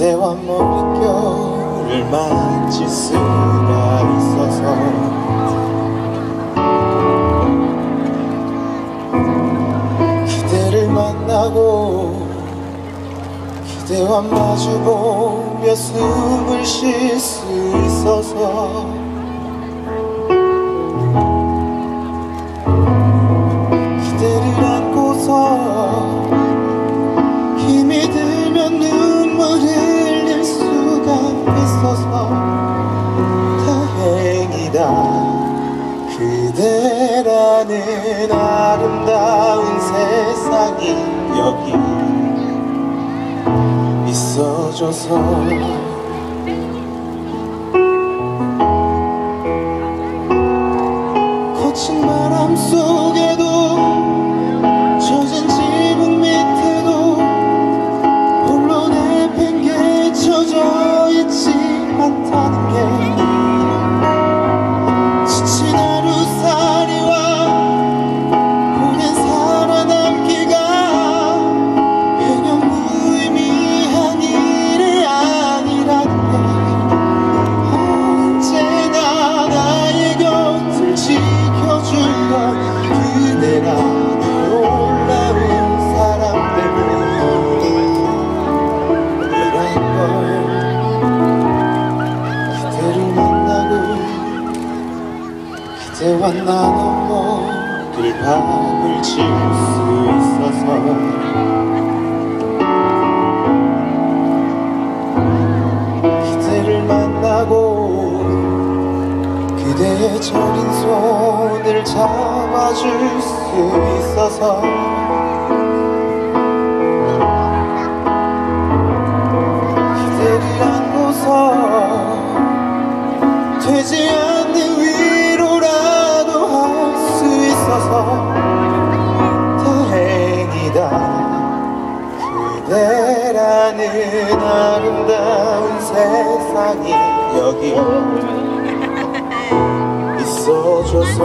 그대와 머릿결을 만질 수가 있어서. 그대를 만나고 그대와 마주보며 숨을 쉴 수 있어서 그대라는 아름다운 세상이 여기 있어줘서 그대와 나눠 먹을 밥을 지을 수 있어서. 그대를 만나고 그대의 저린 손을 잡아줄 수 있어서 그대라는 아름다운 세상이 여기 있어줘서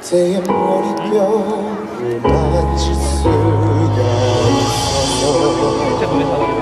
그대의 머릿결 만질 수가 있어